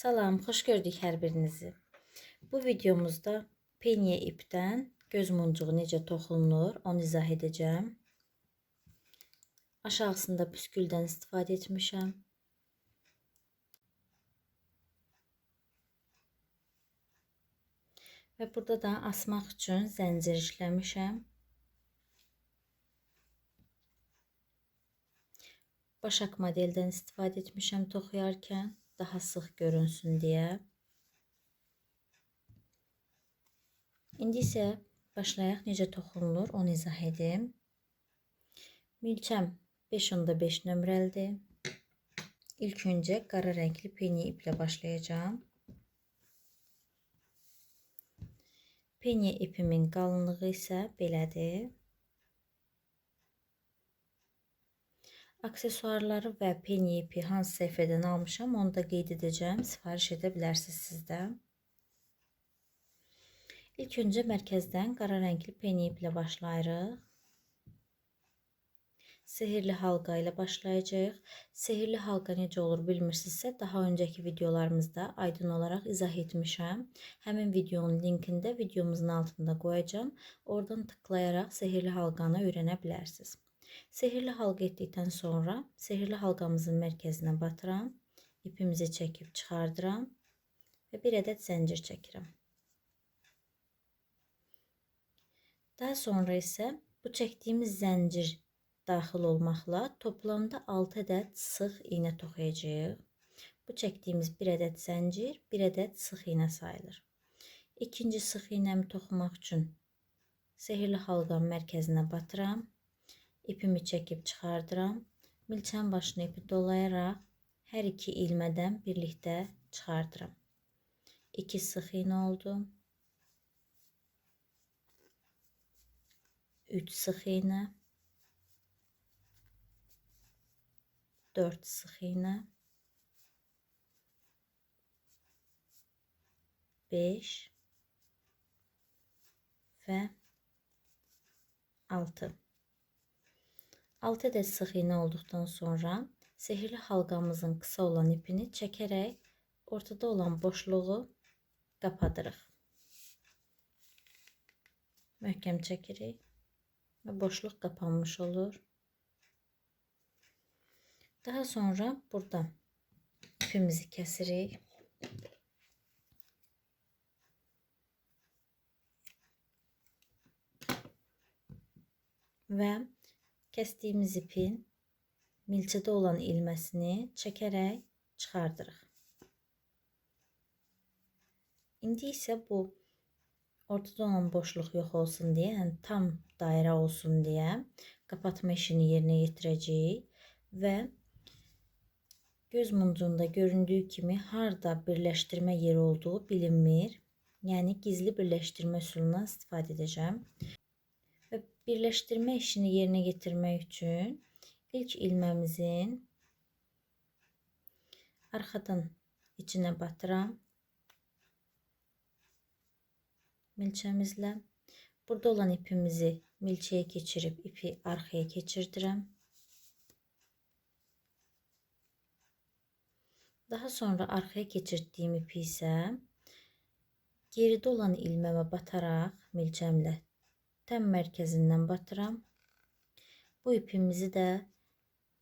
Salam, xoş gördük hər birinizi. Bu videomuzda penye ipdən göz muncuğu necə toxunur, onu izah edəcəm. Aşağısında püsküldən istifadə etmişəm. Və burada da asmaq üçün zəncir işləmişəm. Başak modeldən istifadə etmişəm toxuyarkən daha sıx görünsün deyə. İndi isə başlayaq necə toxunulur onu izah edim. Milçəm 5.5 nömrəlidir. İlk öncə qara rəngli penye iplə başlayacağım. Penye ipimin qalınlığı isə belədir. Aksesuarları və penye ipi hansı səhifədən almışam onu da qeyd edəcəm. Sifariş edə bilərsiniz sizdə. İlk öncə mərkəzdən qara rəngli penye iplə başlayırıq. Sehirli halqa ilə başlayacağıq. Sehirli halqa necə olur bilmirsinizsə, daha öncəki videolarımızda aydın olaraq izah etmişəm. Həmin videonun linkini videomuzun altında qoyacağam. Oradan tıklayaraq sehirli halqanı öyrənə bilərsiniz. Sehirli halqa etdikdən sonra sehirli halqamızın mərkəzinə batıram. İpimizi çəkib çıxardıram və bir ədəd zəncir çəkirəm. Daha sonra isə bu çəkdiyimiz zəncir daxil olmaqla toplamda 6 ədəd sıx iynə toxuyacağıq. Bu çəkdiyimiz 1 ədəd zəncir, 1 ədəd sıx iynə sayılır. İkinci sıx iynəmi toxumaq üçün sehirli halqanın mərkəzinə batıram. İpimi çəkib çıxardıram. Milçən başını ipi dolayaraq hər iki ilmədən birlikdə çıxardıram. 2 sıx iynə oldu. 3 sıx iynə 4 sık iğne 5 ve 6 6 adet sık iğne olduktan sonra sihirli halqamızın kısa olan ipini çekerek ortada olan boşluğu kapatırıq. Möhkəm çəkirik və boşluq kapanmış olur. Daha sonra burada ipimizi kesirik. Ve kestiğimiz ipin milçede olan ilmesini çekerek çıxardırıq. İndi isə bu ortada olan boşluq yox olsun deyə, yəni tam dairə olsun deyə kapatma işini yerinə yetirəcəyik və göz muncuğunda göründüğü kimi harda birleştirme yeri olduğu bilinmir. Yani gizli birleştirme üsulundan istifadə edəcəm. Və birləşdirmə işini yerinə getirmək üçün ilk ilməmizin arxadan içinə batıram. Milçəmizlə burada olan ipimizi milçəyə keçirib ipi arxaya keçirdirəm. Daha sonra arkaya keçirtdiyim ipi isə geridə olan ilməmə bataraq milçəmlə təm mərkəzindən batıram. Bu ipimizi də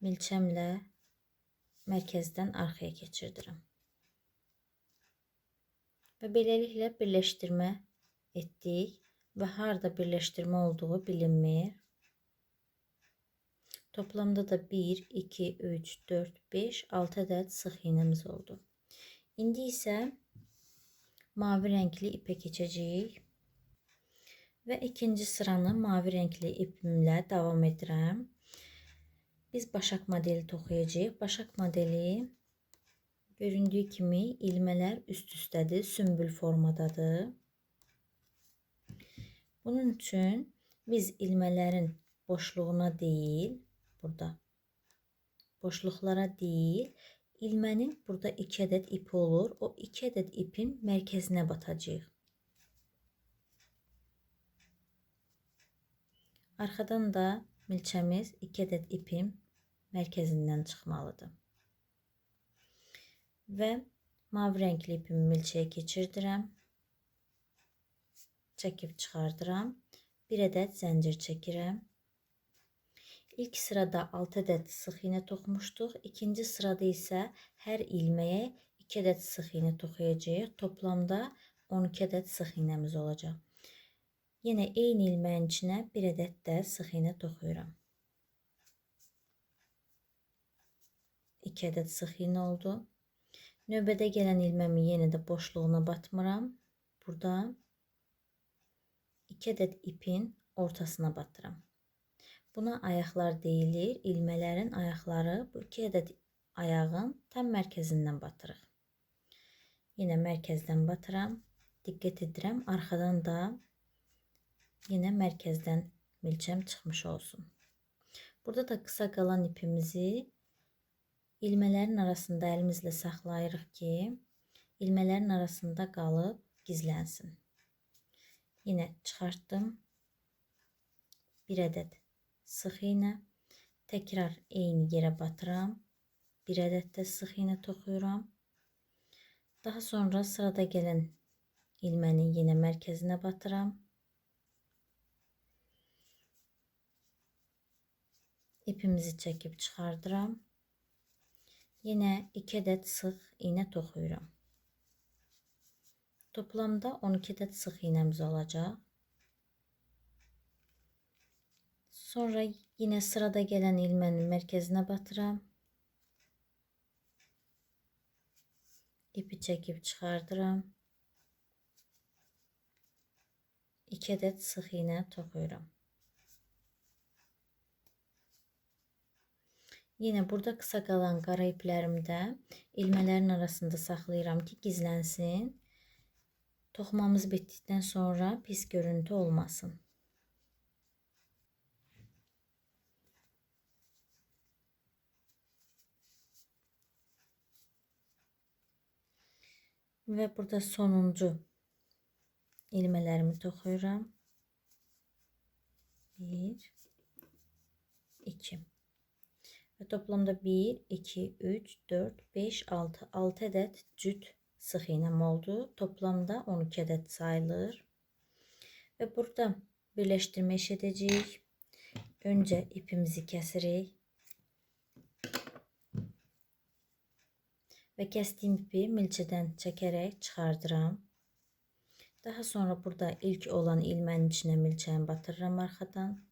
milçəmlə mərkəzdən arxaya keçirdirəm. Və beləliklə birləşdirmə etdik və harda birləşdirmə olduğu bilinmir. Toplamda da 1, 2, 3, 4, 5, 6 adet sık iğnemiz oldu. İndi isə mavi renkli ipə keçəcəyik. Və ikinci sıranı mavi renkli ipimlə davam edirəm. Biz başak modeli toxuyacağıq. Başak modeli göründüyü kimi ilmələr üst-üstədir, sümbül formadadır. Bunun üçün biz ilmələrin boşluğuna deyil, burada. Boşluklara değil, ilmenin burada iki adet ipi olur. O iki adet ipin merkezine batacağıq. Arkadan da milçemiz iki adet ipin merkezinden çıxmalıdır. Və mavi renkli ipimi milçəyə keçirdirəm. Çəkib çıxardıram. Bir ədəd zəncir çəkirəm. İlk sırada 6 ədəd sıx iğne toxumuşduq. İkinci sırada isə hər ilməyə 2 ədəd sıx iğne toxuyacağıq. Toplamda 12 ədəd sıx iğnəmiz olacaq. Yenə eyni ilməyin içinə bir ədəd də sıx iğne toxuyuram. 2 ədəd sıx iğne oldu. Növbədə gələn ilməmi yenə də boşluğuna batmıram. Burada 2 ədəd ipin ortasına batıram. Buna ayaqlar deyilir. İlmələrin ayaqları bu 2 ədəd ayağın tam mərkəzindən batırıq. Yenə mərkəzdən batıram. Diqqət edirəm. Arxadan da yenə mərkəzdən milçəm çıxmış olsun. Burada da qısa qalan ipimizi ilmələrin arasında əlimizlə saxlayırıq ki, ilmələrin arasında qalıb gizlənsin. Yenə çıxartdım. Bir ədəd sıx iğnə. Təkrar eyni yerə batıram. Bir ədəd də sıx iğnə toxuyuram. Daha sonra sırada gələn ilməni yenə mərkəzinə batıram. İpimizi çəkib çıxardıram. Yine 2 adet sık iğne tokuyuram. Toplamda 12 adet sık iğnemiz olacak. Sonra yine sırada gelen ilmenin merkezine batıram. İpi çekip çıkardıram. 2 adet sık iğne tokuyuram. Yine burada kısa kalan qara iplərimi də ilmələrin arasında saxlayıram ki, gizlənsin. Toxumamız bitdikdən sonra pis görüntü olmasın. Ve burada sonuncu ilmelerimi toxuyuram. 1 2 ve toplamda 1, 2, 3, 4, 5, 6. 6 adet cüt sık iğnem oldu. Toplamda 12 adet sayılır. Ve burada birleştirme iş edeceğiz. Önce ipimizi kesirik. Ve kestiğim ipi milçeden çekerek çıkardıram. Daha sonra burada ilk olan ilmenin içine milçeğimi batırıram arkadan.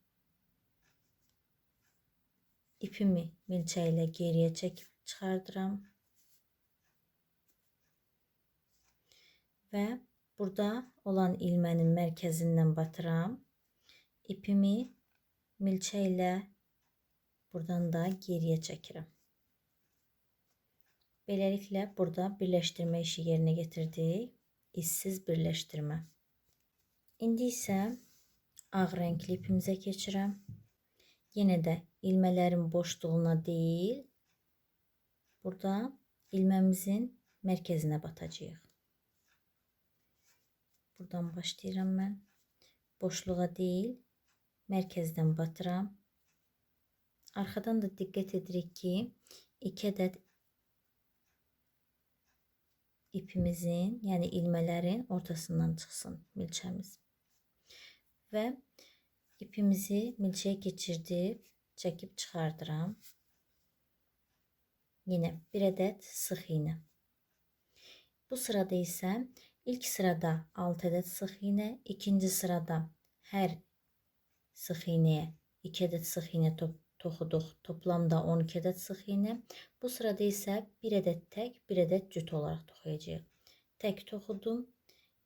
İpimi milçeyle geriye çekip çıkardıram. Ve burada olan ilmenin merkezinden batıram. İpimi milçeyle buradan da geriye çekirim. Böylelikle burada birleştirme işi yerine getirdik. İşsiz birleştirme. İndi isə ağ renkli ipimizə keçirəm. Yine de ilmelerin boşluğuna değil burada ilmemizin merkezine batacağıq. Buradan başlayıram ben. Boşluğa değil merkezden batıram. Arkadan da dikkat edirik ki 2 adet ipimizin yani ilmelerin ortasından çıksın milçemiz. Ve ipimizi milçeye geçirdik çekip çıkardıram. Yine bir adet sık iğne. Bu sırada ise ilk sırada 6 adet sık iğne, ikinci sırada her sık iğneye 2 adet sık iğne top, toxuduq. Toplamda 12 adet sık iğne. Bu sırada ise bir adet tek, bir adet cüt olarak toxuyacağıq. Tek toxudum.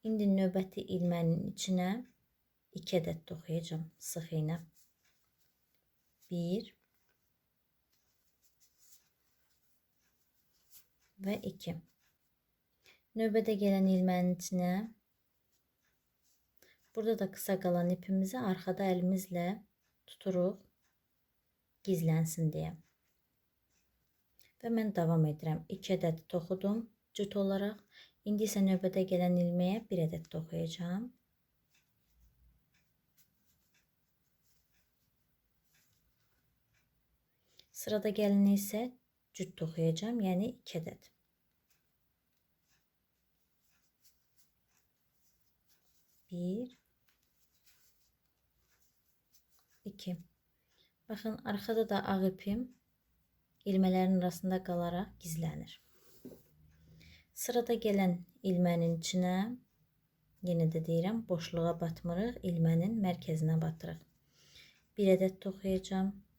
İndi növbəti ilmənin içine 2 adet toxuyacağım sık iğne. 1 ve 2. Növbədə gələn ilmənin içinə burada da kısa qalan ipimizi arxada əlimizlə tuturuq gizlənsin deyə. Və mən davam edirəm. 2 ədəd toxudum cüt olaraq. İndi isə növbədə gələn ilməyə 1 ədəd toxuyacağam. Sırada geleni ise cüt okuyacağım. Yani iki adet. Bir. iki. Bakın arkada da ağ ipim ilmelerin arasında kalarak gizlenir. Sırada gələn ilmənin içinə yenə də deyirəm, boşluğa batmırıq, ilmənin mərkəzinə batırıq. Bir ədəd toxuyacağam.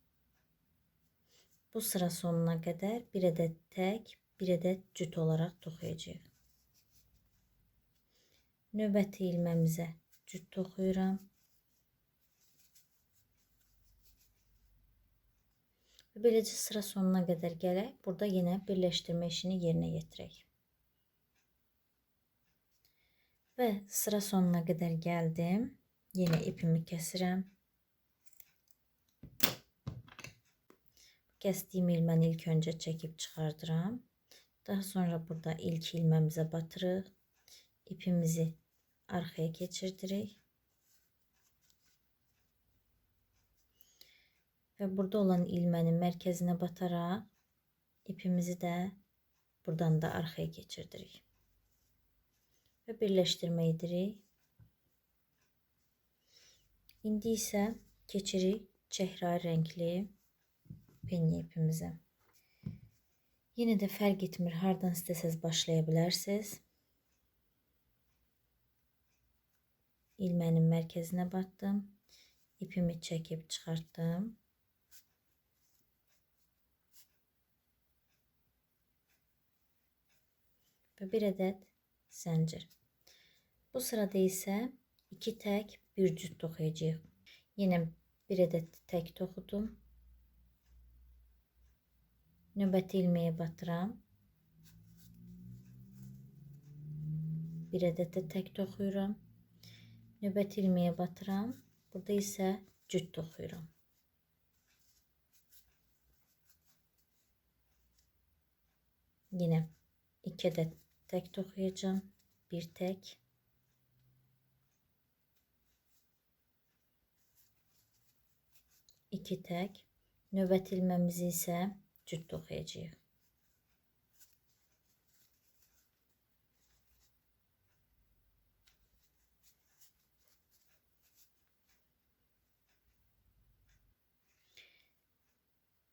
Bu sıra sonuna kadar bir adet tek, bir adet cüt olarak toxuyacağıq. Növbəti ilməmizə cüt toxuyuram. Və sıra sonuna qədər gələk. Burada yenə birləşdirmə işini yerinə yetirək. Və sıra sonuna qədər gəldim. Yenə ipimi kəsirəm. Kəsdiyim ilməni ilk öncə çəkib çıxardıram. Daha sonra burada ilk ilməmizə batırıq. İpimizi arkaya geçirdirik. Ve burada olan ilmenin merkezine batarak ipimizi de buradan da arkaya geçirdirik. Ve birleştirme edirik. İndi ise keçirik çehra renkli penye ipimize. Yine de fərq etmir, hardan istəsəz başlaya bilərsiniz. ilmenin merkezine battım. İpimi çekip çıkarttım. Ve bir adet zincir. Bu sırada ise iki tek bir cüt dokuyacağıq. Yine bir adet tek dokudum. Nöbət ilmeğe batıram. Bir adet de tek dokuyuram nöbet ilmeğe batıram. Burada ise cüt dokuyuram. Yine iki adet tek dokuyacağım. Bir tek. iki tek. Nöbet ilmemizi ise cüt dokuyacağız.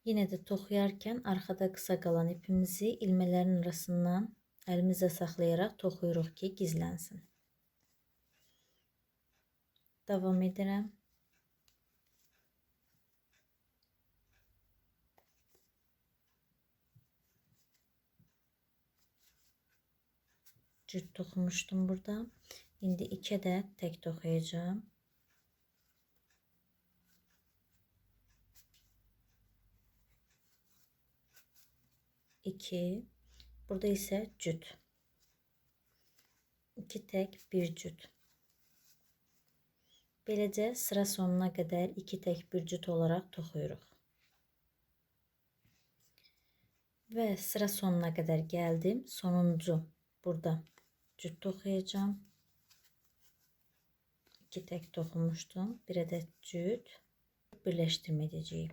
Yine de toxuyarkən arkada kısa qalan ipimizi ilmələrin arasından əlimizlə saxlayaraq toxuyuruq ki, gizlənsin. Davam edirəm. Cüt toxumuşdum burada. İndi iki də tək toxuyacağım. 2 burada ise cüt 2 tek bir cüt Beləcə sıra sonuna kadar 2 tek bir cüt olarak toxuyuruq. Ve sıra sonuna kadar geldim. Sonuncu burada cüt toxuyacağım. 2 tek toxumuşdum. Bir adet cüt birleştirme edeceğim.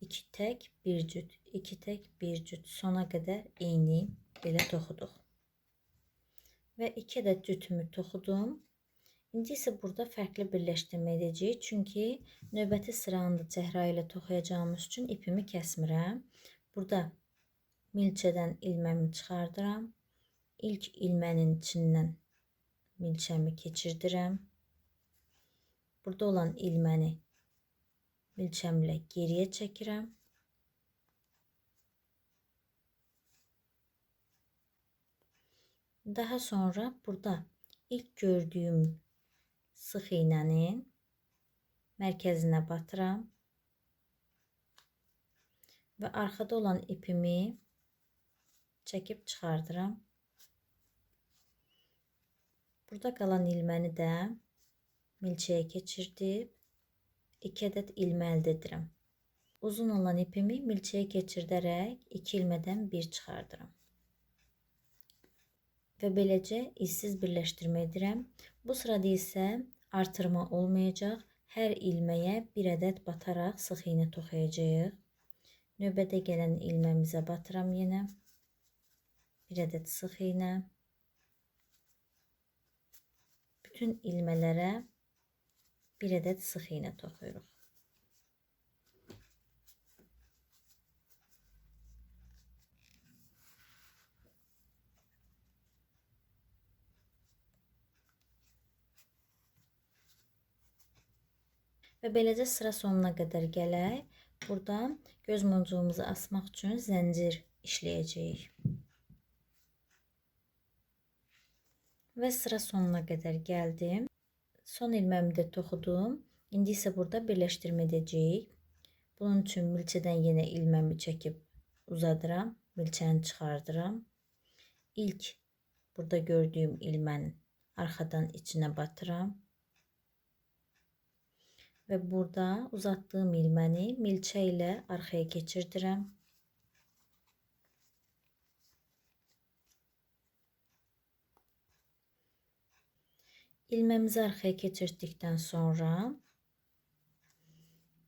2 tek bir cüt 2 tek bir cüt sona kadar eyni belə toxuduq. Və 2 ədəd cütümü toxudum. İndi isə burada fərqli birləşdirmə edəcəyik. Çünki növbəti sıranı cəhra ilə toxuyacağımız üçün ipimi kəsmirəm. Burada milçədən ilməmi çıxardıram. İlk ilmənin içindən milçəmi keçirdirəm. Burada olan ilməni milçemle geriye çəkirəm. Daha sonra burada ilk gördüğüm sıx iğnenin mərkəzinə batıram və arxada olan ipimi çəkib çıxardıram. Burada qalan ilməni də milçəyə keçirdib 2 adet ilme elde ederim. Uzun olan ipimi milçeye geçirderek 2 ilmeden bir çıxardırım. Və beləcə izsiz birləşdirmə edirəm. Bu sırada isə artırma olmayacaq. Hər ilməyə bir ədəd bataraq sıx iğnə toxuyacağıq. Növbədə gələn ilməmizə batıram yenə. Bir ədəd sıx iğnə. Bütün ilmələrə bir ədəd sıx iğnə toxuyuruq. Və beləcə sıra sonuna qədər gələk. Buradan göz muncuğumuzu asmaq üçün zəncir işləyəcəyik. Və sıra sonuna qədər gəldim. Son ilməmi də toxudum. İndi isə burada birləşdirmə edəcəyik. Bunun üçün milçədən yenə ilməmi çəkib uzadıram. Milçəni çıxardıram. İlk burada gördüyüm ilməni arxadan içinə batıram. Ve burada uzattığım ilməni milçə ilə arxaya keçirdirəm. İlməmizi arxaya keçirdikdən sonra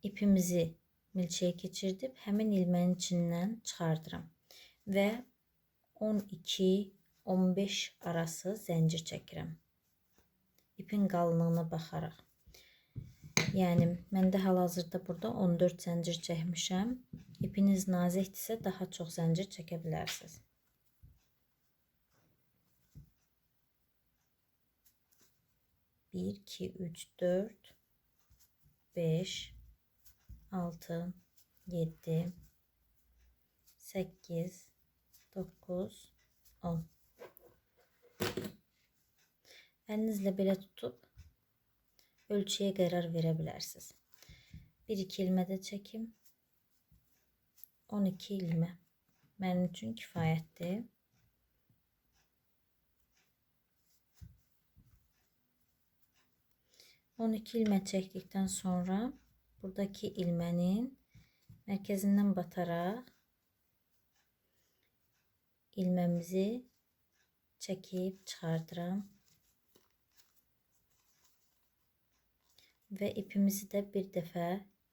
ipimizi milçəyə keçirdib həmin ilmənin içindən çıxardıram və 12-15 arası zəncir çəkirəm. İpin qalınlığına baxaraq. Yəni məndə hal-hazırda burada 14 zəncir çəkmişəm. İpiniz nazikdirsə daha çox zəncir çəkə bilərsiniz. 1, 2, 3, 4, 5, 6, 7, 8, 9, 10. Elinizle böyle tutup ölçüye karar verebilirsiniz. Bir iki ilme de çekim. 12 ilme. Benim için kifayetdir. 12 ilmek çektikten sonra buradaki ilmenin merkezinden batarak ilmemizi çekip çıkardıram. Ve ipimizi de bir defa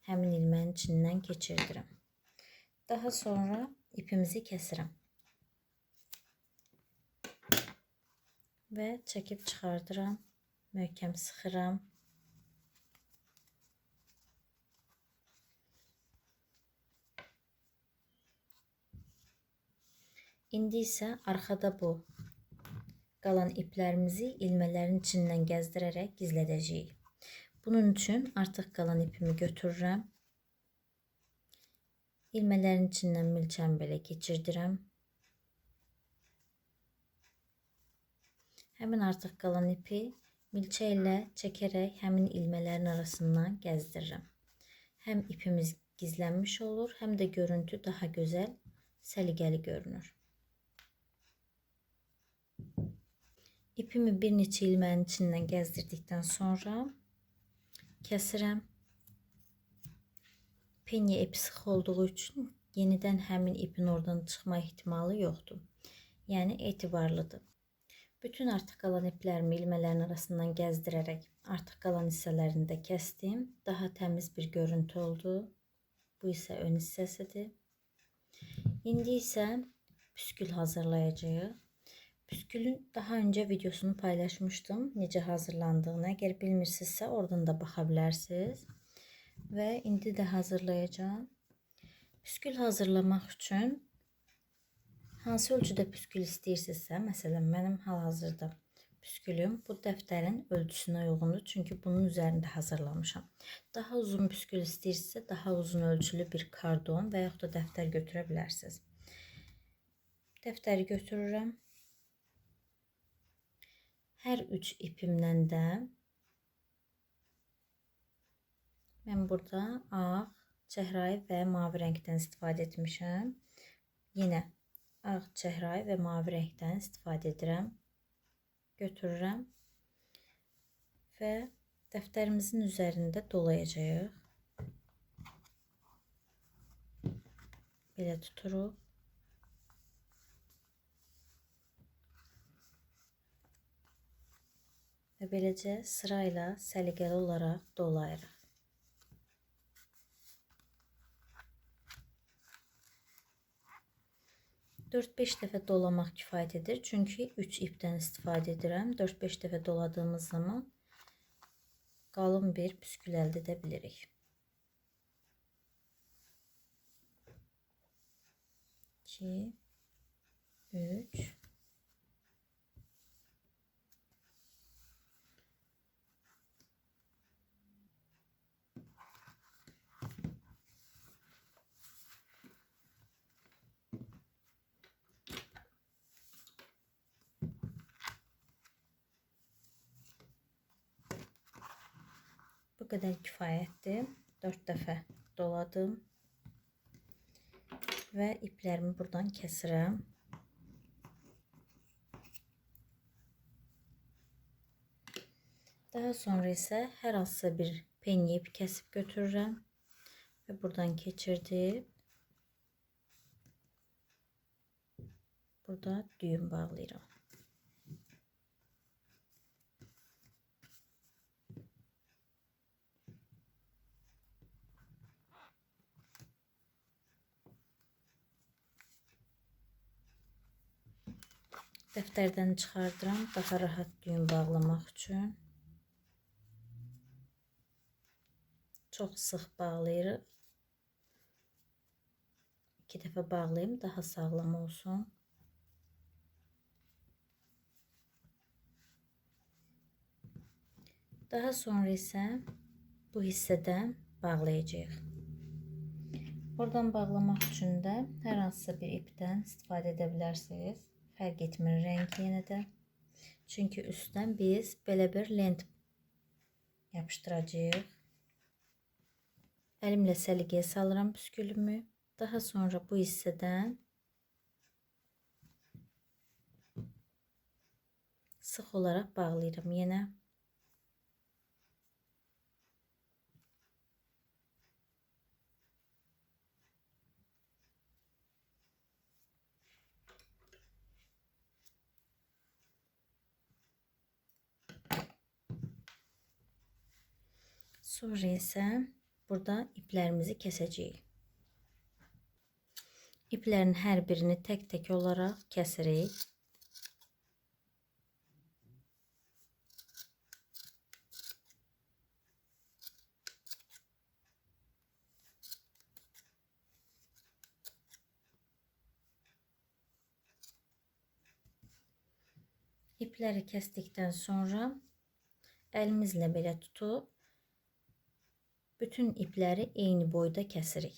həmin ilmənin içindən keçirdirəm. Daha sonra ipimizi kəsirəm. Və çəkib çıxardıram, möhkəm sıxıram. İndi isə arxada bu qalan iplərimizi ilmələrin içindən gəzdirərək gizlədəcəyik. Bunun için artık kalan ipimi götürürəm. İlmələrin içindən milçəm belə keçirdirəm. Həmin artıq qalan ipi milçə ilə çəkərək həmin ilmələrin arasından gəzdirirəm. Həm ipimiz gizlənmiş olur, həm də görüntü daha gözəl, səliqəli görünür. İpimi bir neçə ilmənin içindən gəzdirdikdən sonra kəsirəm. Penye ipi sıx olduğu üçün yenidən həmin ipin oradan çıxma ehtimalı yoxdur. Yəni etibarlıdır. Bütün artıq qalan iplərimi ilmələrin arasından gəzdirərək artıq qalan hissələrini də kəsdim. Daha təmiz bir görüntü oldu. Bu isə ön hissəsidir. İndi isə püskül hazırlayacağıq. Püskülün daha önce videosunu paylaşmıştım. Necə hazırlandığını. Əgər bilmirsinizsə oradan da baxa ve indi də hazırlayacağım. Püskül hazırlamaq üçün hansı ölçüdə püskül istəyirsinizsə, məsələn mənim hal-hazırda püskülüm bu dəftərin ölçüsünə uyğundur. Çünki bunun üzərində hazırlamışam. Daha uzun püskül istəyirsinizsə, daha uzun ölçülü bir kardon və yaxud da dəftər götürə bilərsiniz. Dəftəri götürürəm. Her üç ipimden de ben burada ağ, çəhrayı və mavi rəngdən istifadə etmişəm. Yenə ağ, çəhrayı və mavi rəngdən istifadə edirəm. Götürürəm və dəftərimizin üzərində dolayacağıq. Belə tuturuq. Ve böylece sırayla səliqəli olarak dolayırıq. 4-5 dəfə dolamaq kifayət edir. Çünki 3 ipdən istifadə edirəm. 4-5 dəfə doladığımız zaman qalın bir püskül əldə edə bilirik. 2 3 Bu kadar kifayetli. 4 dəfə doladım. Və iplərimi buradan kəsirəm. Daha sonra isə hər hansısa bir penye ip kəsib götürürəm və buradan keçirdib burada düyün bağlayıram. Dəftərdən çıxardıram daha rahat düyün bağlamaq üçün. Çox sıx bağlayırıq. İki dəfə bağlayım daha sağlam olsun. Daha sonra isə bu hissədən bağlayacağıq. Oradan bağlamaq üçün də hər hansısa bir ipdən istifadə edə bilərsiniz. Fərq etmir renk yenə də. Çünki üstdən biz belə bir lent yapışdıracağıq. Əlimlə səliqəyə salıram püskülümü. Daha sonra bu hissədən sıx olaraq bağlayıram yenə. Sonra isə burada iplərimizi kəsəcəyik. İplərin hər birini tək-tək olaraq kəsirik. İpləri kəsdikdən sonra əlimizlə belə tutub bütün ipləri eyni boyda kəsirik.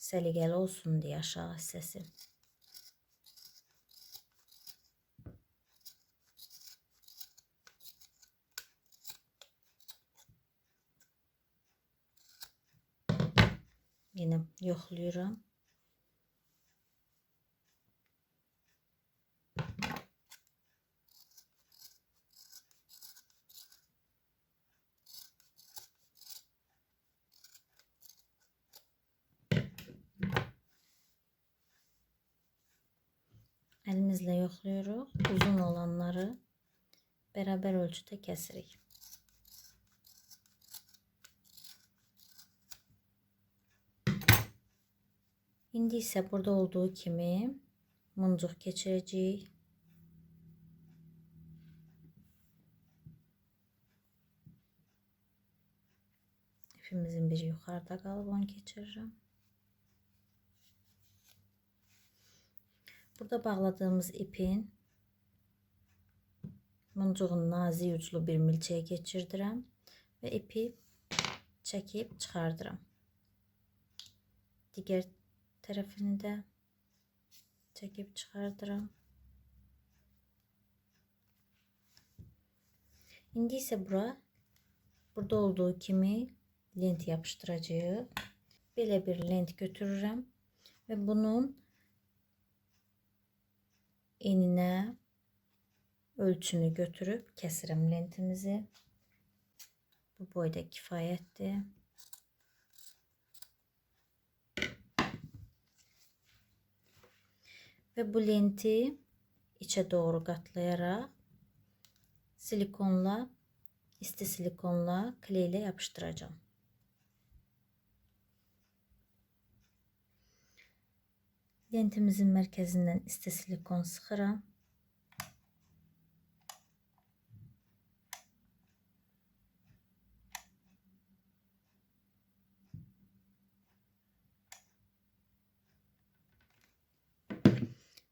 Səliqəli olsun deyə aşağı hissəsi. Yenə yoxlayıram. Elimizle yoxlayırıq. Uzun olanları beraber ölçüdə kəsirik. İndi isə burada olduğu kimi muncuq keçirəcəyik. İpimizin biri yuxarıda qalıb onu keçirirəm. Burada bağladığımız ipin muncuğun nazik uclu bir milçəyə geçirdirəm və ipi çəkib çıxardıram. Digər tərəfini də çəkib çıxardıram. İndi isə bura burada olduğu kimi lent yapışdıracağıq. Belə bir lent götürürəm və bunun enine ölçünü götürüp kesirim lentimizi. Bu boyda kifayetti. Ve bu lenti içe doğru katlayarak silikonla isti silikonla kleyle yapıştıracağım. Lentimizin mərkəzindən isti silikon sıxıram.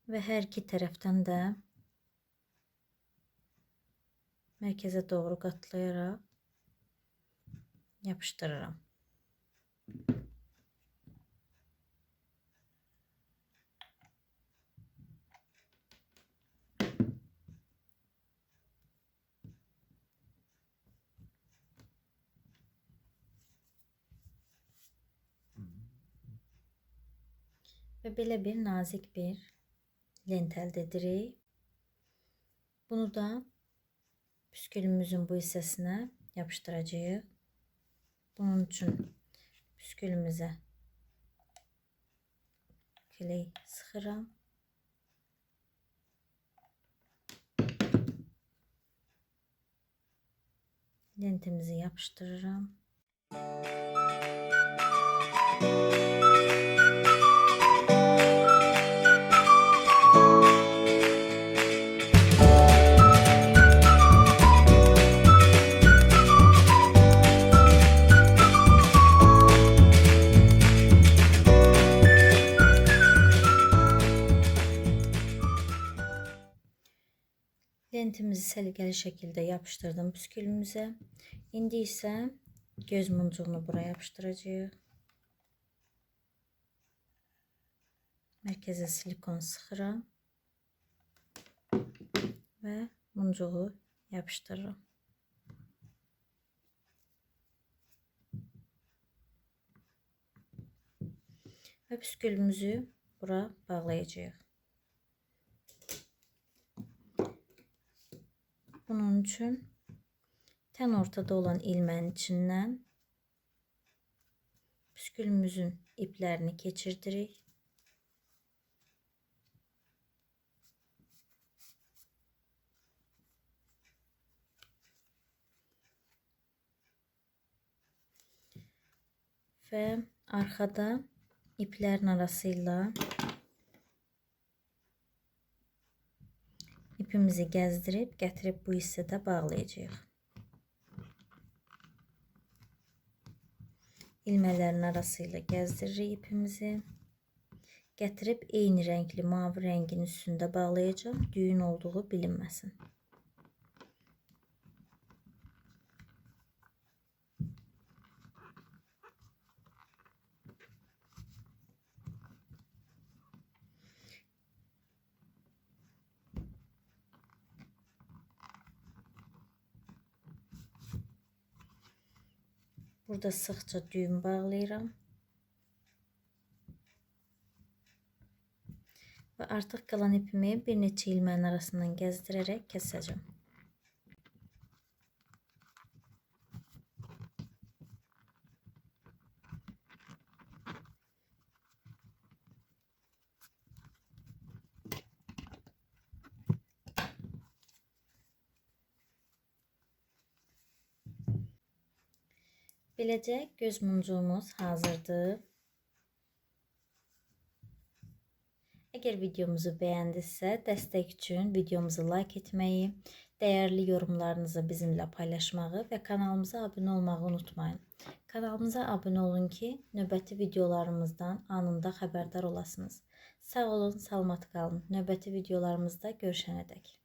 ve her iki tərəfdən də mərkəzə doğru qatlayaraq yapışdırıram. Və belə bir nazik bir lent əldə. Bunu da püskülümüzün bu hissəsinə yapışdıracağıq. Bunun üçün püskülümüzə kley sıxıram. Lentimizi yapıştırıram. Lentimizi səliqəli şəkildə yapışdırdım püskülümüzə. İndi isə göz muncuğunu buraya yapışdıracağıq. Mərkəzə silikon sıxıram və muncuğu yapışdırıram. Və püskülümüzü bura bağlayacağıq. Bunun için ten ortada olan ilmeğin içinden püskülümüzün iplerini geçirdirik. Ve arkada iplerin arasıyla ipimizi gəzdirib gətirib bu hissədə bağlayacağıq. İlmələrin arasıyla gəzdiririk ipimizi. Gətirib eyni rəngli mavi rəngin üstündə bağlayacağım. Düyün olduğu bilinməsin. Burada sıkça düğüm bağlayıram. Ve artık kalan ipimi bir neçə ilməyin arasından gəzdirərək kəsəcəm. Beləcə göz muncuğumuz hazırdır. Əgər videomuzu bəyəndinizsə, dəstək üçün videomuzu like etməyi, dəyərli yorumlarınızı bizimlə paylaşmağı və kanalımıza abunə olmağı unutmayın. Kanalımıza abunə olun ki, növbəti videolarımızdan anında xəbərdar olasınız. Sağ olun, salamat qalın. Növbəti videolarımızda görüşənədək.